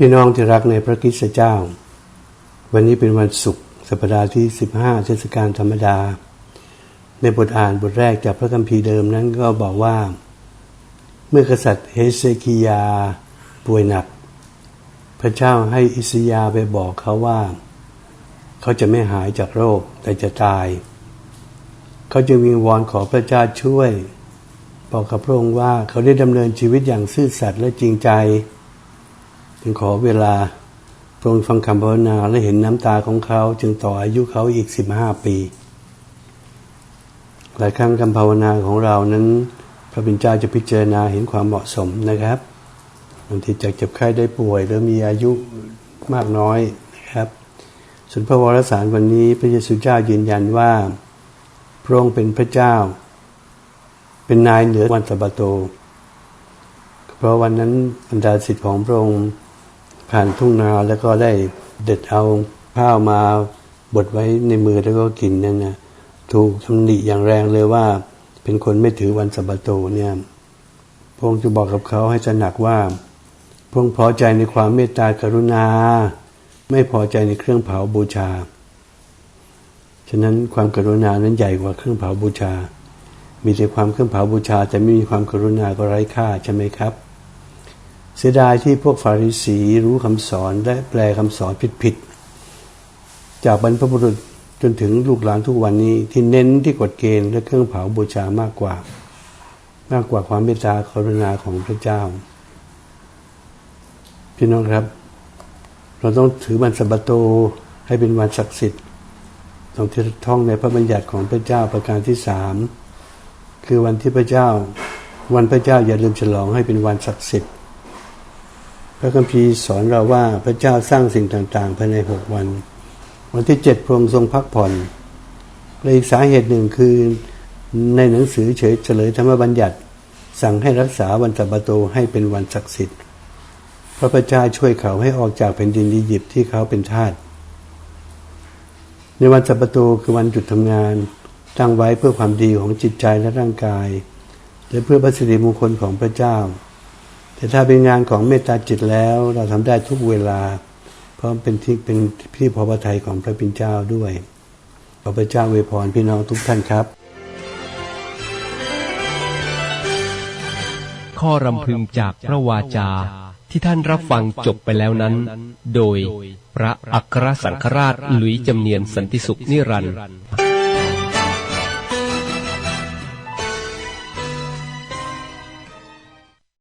พี่น้องที่รักในพระคิสตเจ้า วันนี้เป็นวันศุกร์สัปดาห์ที่ 15 เทศกาลธรรมดา ในบทอ่านบทแรกจากพระคัมภีร์เดิมนั้นก็บอกว่า เมื่อกษัตริย์เฮเซคิยาป่วยหนัก พระเจ้าให้อิสยาไปบอกเขาว่า เขาจะไม่หายจากโรคแต่จะตาย เขาจะวิงวอนขอพระเจ้าช่วย บอกกับพระองค์ว่าเขาได้ดำเนินชีวิตอย่างซื่อสัตย์และจริงใจ จึงขอเวลาพระองค์ฟังคำภาวนาและเห็นน้ำตาของเขา จึงต่ออายุเขาอีกสิบห้าปี หลายครั้งคำภาวนาของเรานั้น พระบิดาจะพิจารณาเห็นความเหมาะสมนะครับบางทีจากเจ็บไข้ได้ป่วยหรือมีอายุมากน้อยนะครับส่วนพระวรสารวันนี้พระเยซูเจ้ายืนยันว่า พระองค์เป็นพระเจ้า เป็นนายเหนือวันสะบาโต เพราะวันนั้นบรรดาสิทธิ์ของพระองค์ ผ่านทุ่งนาแล้วก็ได้เด็ดเอาข้าวมาบดไว้ในมือแล้วก็กินนั่นนะถูกตำหนิอย่างแรงเลยว่า เป็นคนไม่ถือวันสะบาโตเนี่ยพงค์จะบอกกับเขาให้ตระหนักว่า พงค์พอใจในความเมตตากรุณา ไม่พอใจในเครื่องเผาบูชา ฉะนั้นความกรุณานั้นใหญ่กว่าเครื่องเผาบูชา มีแต่ความเครื่องเผาบูชา แต่ไม่มีความกรุณาก็ไร้ค่าใช่ไหมครับ เสียดายที่พวกฟาริสีรู้คำสอนและแปลคำสอนผิดๆจากบรรพบุรุษจนถึงลูกหลานทุกวันนี้ที่เน้นที่กฎเกณฑ์และเครื่องเผาบูชามากกว่า มากกว่าความเมตตากรุณาของพระเจ้า พี่น้องครับ เราต้องถือวันสะบาโตให้เป็นวันศักดิ์สิทธิ์ต้องท่องในพระบัญญัติของพระเจ้าประการที่สามคือวันที่พระเจ้า วันพระเจ้าอย่าลืมฉลองให้เป็นวันศักดิ์สิทธิ์ พระคัมภีร์สอนเราว่าพระเจ้าสร้างสิ่งต่างๆภายในหกวัน วันที่เจ็ดพระองค์ทรงพักผ่อนและอีกสาเหตุหนึ่งคือในหนังสือเฉยเฉลยธรรมบัญญัติ สั่งให้รักษาวันสะบาโตให้เป็นวันศักดิ์สิทธิ์พระพเจ้าช่วยเขาให้ออกจากแผ่นดินอียิปต์ที่เขาเป็นทาสในวันสะบาโตคือวันหยุดทำงานตั้งไว้เพื่อความดีของจิตใจและร่างกาย และเพื่อพระสิริมงคลของพระเจ้า แต่ถ้าเป็นงานของเมตตาจิตแล้ว เราทำได้ทุกเวลา เพราะเป็นที่เป็นที่พอพระทัยของพระปิณเจ้าด้วยขอพระเจ้าเวพรพี่น้องทุกท่านครับ ข้อรำพึงจากพระวาจาที่ท่านรับฟังจบไปแล้วนั้น โดยพระอัครสังฆราชหลุยจำเนียนสันติสุขนิรันดร์